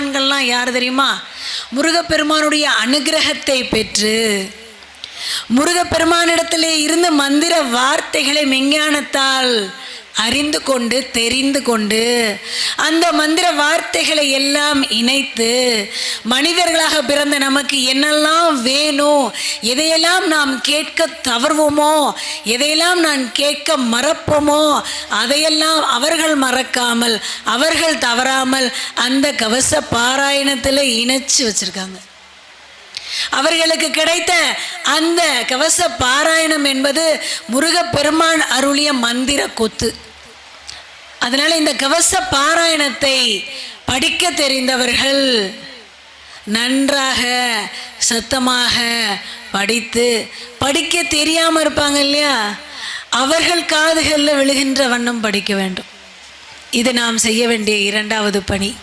மகான்கள்லாம் யார் தெரியுமா? முருகப்பெருமானுடைய அனுகிரகத்தை பெற்று முருகப்பெருமானிடத்திலே இருந்து மந்திர வார்த்தைகளை மெஞ்ஞானத்தால் அறிந்து கொண்டு தெரிந்து கொண்டு அந்த மந்திர வார்த்தைகளை எல்லாம் இணைத்து மனிதர்களாக பிறந்த நமக்கு என்னெல்லாம் வேணும் எதையெல்லாம் நாம் கேட்க தவறுவோமோ எதையெல்லாம் நான் கேட்க மறப்போமோ அதையெல்லாம் அவர்கள் மறக்காமல் அவர்கள் தவறாமல் அந்த கவச பாராயணத்தில் இணைச்சு வச்சுருக்காங்க. அவர்களுக்கு கிடைத்த அந்த கவச பாராயணம் என்பது முருகப்பெருமான் அருளிய மந்திர கொத்து. அதனால இந்த கவச பாராயணத்தை படிக்க தெரிந்தவர்கள் நன்றாக சத்தமாக படித்து படிக்க தெரியாமல் இருப்பாங்க இல்லையா? அவர்கள் காதுகளில் விழுகின்ற வண்ணம் படிக்க வேண்டும். இது நாம் செய்ய வேண்டிய இரண்டாவது பணி.